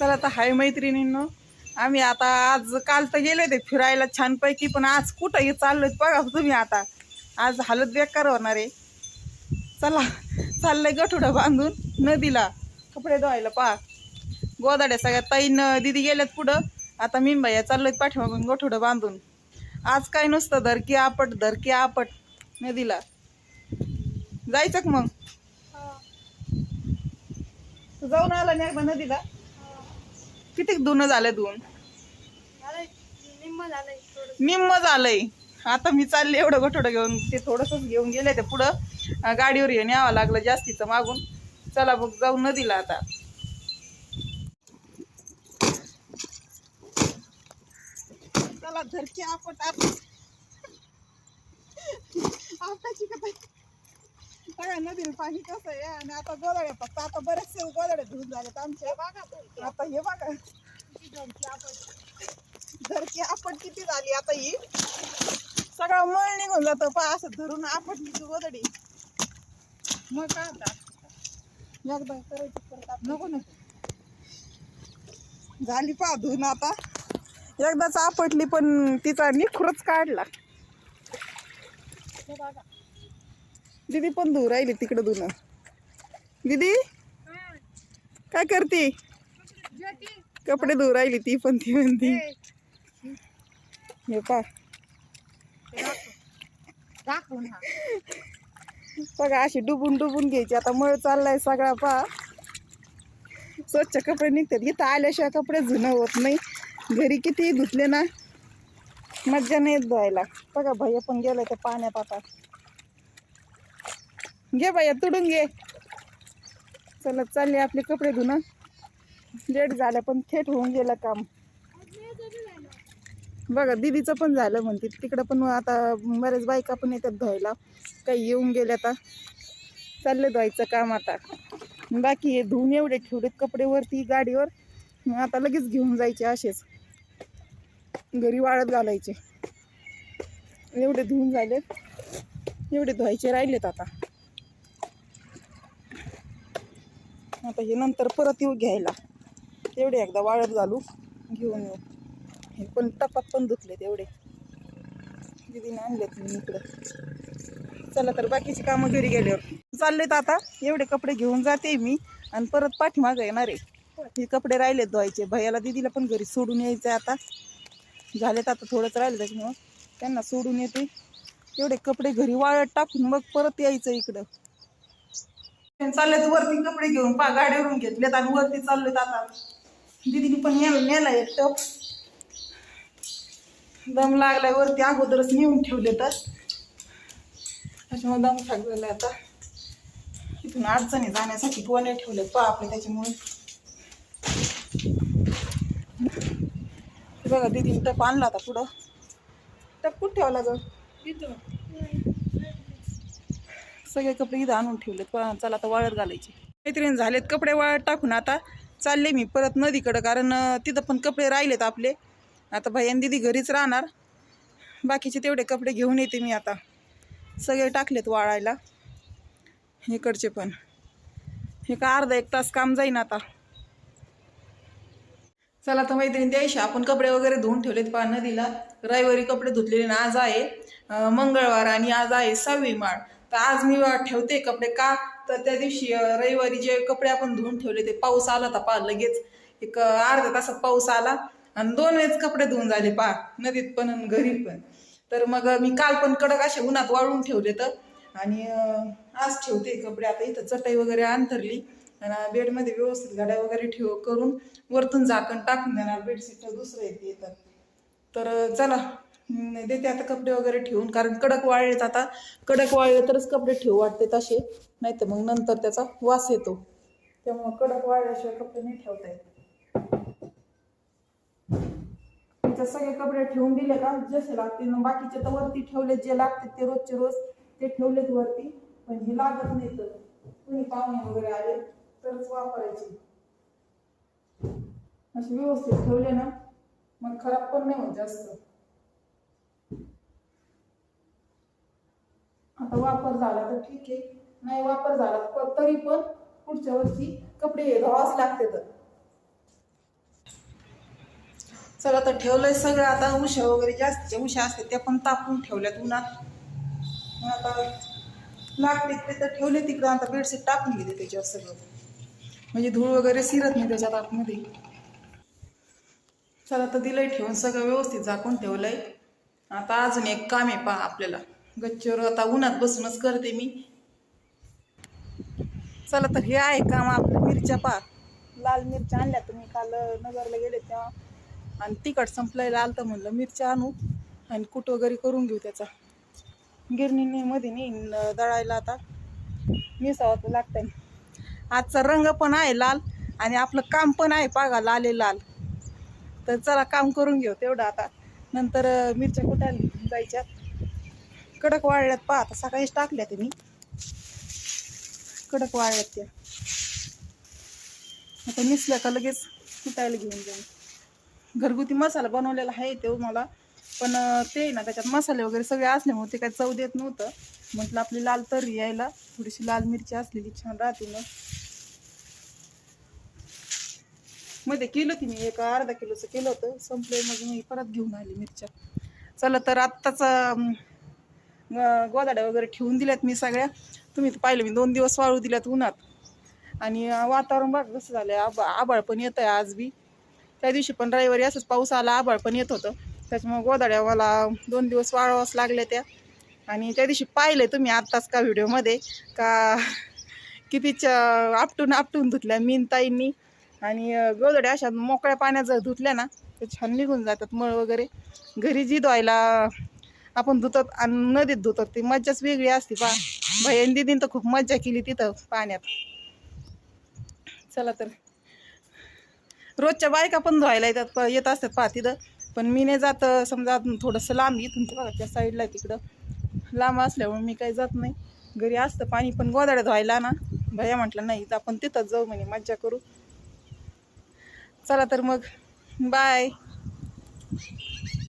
चला आता हाय मैत्रिणींनो. आम्ही आता आज काल तर गेले होते फिरायला छानपैकी पण आज कुठं चाललोय बघा तुम्ही आता. आज हालत बेकार होणार आहे. चला चाललंय गठुडं बांधून नदीला. कपडे धुवायला पहा. गोदाड्या सगळ्या ताईन दिदी गेल्यात पुढं. आता मी भैया चाललोय पाठीमागून गठुडं बांधून. आज काय नुसतं धरकी आपट धरकी आपट नदीला. जायचं का मग? जाऊन आला नाही नदीला. किती धुणं झालं धुवून? निम्म झालंय आता मी चालले एवढं गठोडं घेऊन ते थोडंसंच घेऊन गेले ते पुढं. गाडीवर घेऊन यावं लागलं जास्तीचं मागून. चला बघ जाऊ नदीला आता. चला धरकी आपट आप आपटाची का ताई? बघा नदीला पाणी कसं आहे आणि आता गोदाड्या फक्त आता बरेचसे गोदाड्या धुवून झालेत आमच्या आता हे बघा. धरकी आपट किती झाली आता ही? सगळं मळ निघून जातं पा असं धरून आपटली ती गोदडी मग काय आता? एकदा करायची परत. नको नको झाली पा धुवून आता. एकदाच आपटली पण तिचा निखुरच काढला. बघा. दीदी पण दूर राहिली तिकडं धुणं. दीदी? काय करते? कपडे धुवू राहिली ती पण ती म्हणती. हे पा. बघा अशी डुबून डुबून घ्यायची. आता मळ चाललाय सगळा पा. स्वच्छ कपडे निघतात. इथं आल्याशिवाय कपडे धुणं होत नाही. घरी किती धुतले ना मज्जा नाही धुवायला. बघा भैया पण गेलाय त्या पाण्यात आता. घे बाया तुडून घे. चला चालले आपले कपडे धुणं. लेट झालं पण थेट होऊन गेलं काम. बघा दिदीचं पण झालं म्हणते. तिकडं पण आता बऱ्याच बायका पण येतात धुवायला. काही येऊन गेल्या आता. चाललं धुवायचं काम आता. बाकी हे धुवून एवढे ठेवलेत कपडे वरती गाडीवर. मग आता लगेच घेऊन जायचे असेच. घरी वाळत घालायचे. एवढे धुवून झालेत. एवढे धुवायचे राहिलेत आता. आता हे नंतर परत येऊ घ्यायला. तेवढे एकदा वाळत घालू घेऊन येऊ. हे पण टपात पण धुतले तेवढे दिदीने आणलेत मी इकडं. चला तर बाकीची कामं घरी गेल्यावर. चाललेत आता. एवढे कपडे घेऊन जाते मी. आणि परत पाठीमागं येणार आहे. हे कपडे राहिलेत धुवायचे. भैयाला दिदीला पण घरी सोडून यायचं आहे आता. झालेत आता थोडंच राहिलं त्याच्यामुळं. त्यांना सोडून येते. एवढे कपडे घरी वाळत टाकून मग परत यायचं इकडं. चाललेत वरती कपडे घेऊन पा गाडीवरून घेतलेत आणि वरती चाललेत आता. दिदीने पण नेलं नेला एक टप दम लागलाय वरती अगोदरच नेऊन ठेवले तर त्याच्यामुळे दम थाक झाला आता. इथून अडचणी जाण्यासाठी गोण्या ठेवलेत पा आपले त्याच्यामुळे. बघा दिदीने टप आणला आता पुढं. टप कुठं ठेवला ग? सगळे कपडे इथं आणून ठेवलेत. पण चला आता वाळत घालायचे. मैत्रीण झालेत कपडे वाळत टाकून आता चालले मी परत नदीकडं कारण तिथं पण कपडे राहिलेत आपले. आता भैयान दिदी घरीच राहणार. बाकीचे तेवढे कपडे घेऊन येते मी आता. सगळे टाकलेत वाळायला. इकडचे पण. हे का अर्धा एक तास काम जाईन आता. चला तर मैत्रिणी द्यायशी आपण कपडे वगैरे धुवून ठेवलेत. पहा नदीला रविवारी कपडे धुतलेले ना आज आहे मंगळवार आणि आज आहे सहावी माळ. तर आज मी वा- ठेवते कपडे का? तर त्या दिवशी रविवारी जे कपडे आपण धुवून ठेवले ते पाऊस आला होता पहा लगेच. एक अर्धा अर्ध्या तासात पाऊस आला आणि दोन वेळेस कपडे धुवून झाले पहा नदीत पण आणि घरी पण. तर मग मी काल पण कडक असे उन्हात वाळून ठेवले तर आणि आज ठेवते कपडे. आता इथं चटई वगैरे अंथरली आणि बेडमध्ये व्यवस्थित गाड्या वगैरे ठेव करून वरतून झाकण टाकून देणार. बेडशीट दुसरं येते तर चला. देते आता कपडे वगैरे ठेवून कारण कडक वाळलेत आता. कडक वाळले तरच कपडे ठेवू वाटते तसे नाही तर मग नंतर त्याचा वास येतो. त्यामुळं कडक वाळल्याशिवाय कपडे नाही ठेवता येत. सगळे कपडे ठेवून दिले का? जसे लागतील. बाकीचे तर वरती ठेवले जे लागतील ते रोजचे रोज ते ठेवलेत वरती. पण हे लागत नाही तर. कुणी पाहुणे वगैरे आले तरच वापरायचे. असे व्यवस्थित ठेवले ना मग खराब पण नाही होत जास्त. आता वापर झाला तर ठीक आहे. नाही वापर झाला तर तरी पण पुढच्या वर्षी कपडे धुवाच लागते तर. चला तर ठेवलंय सगळं. आता उशा वगैरे जास्तीच्या उशा असते त्या पण तापून ठेवल्यात उन्हात. मग आता लागते ते तर ठेवले तिकडं. आता बेडशीट टाकून घेते त्याच्यावर सगळं. म्हणजे धूळ वगैरे सिरत नाही त्याच्यात आतमध्ये चला तर दिलंय ठेवून. सगळं व्यवस्थित झाकून ठेवलंय. आता अजून एक काम आहे पहा आपल्याला. गच्चीवर आता उन्हात बसूनच करते मी. चला तर हे आहे काम आपलं मिरच्या पा लाल मिरच्या आणल्या तुम्ही काल नगरला गेले तेव्हा. आणि तिखट संपलायला आलं तर म्हणलं मिरच्या आणू आणि कुट वगैरे करून घेऊ त्याचा. गिरणीने मध्ये नेईन दळायला आता. मिसावं तर आजचा रंग पण आहे लाल आणि आपलं काम पण आहे पागा लाल आहे लाल. तर चला काम करून घेऊ तेवढं आता. नंतर मिरच्या कुठायला जायच्या? कडक वाळल्यात पहा आता सकाळीच टाकल्या त्यांनी. कडक वाळल्यात त्या. आता मिसल्या का लगेच कुटायला घेऊन जाईल घरगुती मसाला बनवलेला आहे तो मला. पण ते आहे ना त्याच्यात मसाले वगैरे सगळे असल्यामुळे ते काय चव देत नव्हतं. म्हटलं आपली लाल तरी यायला. थोडीशी लाल मिरची असलेली छान राहते मग. मध्ये केलं ती मी एक अर्धा किलोचं केलं होतं. संपलं मग मी परत घेऊन आली मिरच्या. चला तर आत्ताचा गोदाड्या वगैरे ठेवून दिल्यात मी सगळ्या. तुम्ही तर पाहिलं मी दोन दिवस वाळू दिल्यात उन्हात. आणि वातावरण बघा कसं झालं आब आबाळ पण येतं आहे आज बी. त्या दिवशी पण रविवारी असंच पाऊस आला आबाळ पण येत होतं. त्याच्यामुळे गोदाड्या मला दोन दिवस वाळवाच लागल्या त्या. आणि त्या दिवशी पाहिले तुम्ही आत्ताच का व्हिडिओमध्ये का कितीच्या आपटून आपटून धुतल्या मीनताईंनी आणि गोदड्या अशा मोकळ्या पाण्यात जर धुतल्या ना तर छान निघून जातात मळ वगैरे. घरी जी धुवायला आपण धुतात आणि नदीत धुतात ती मज्जाच वेगळी असते पा भयन दिदीन तर खूप मज्जा केली तिथं पाण्यात. चला तर. रोजच्या बायका पण धुवायला येतात प- येत असतात पहा तिथं. पण मी नाही जात समजा थोडंसं लांब इथून बघा त्या साईडला तिकडं. लांब असल्यामुळे मी काही जात नाही. घरी असतं पाणी पण गोदाड्या धुवायला ना. भैया म्हटलं नाही आपण तिथंच जाऊ म्हणे मज्जा करू. चला तर मग. बाय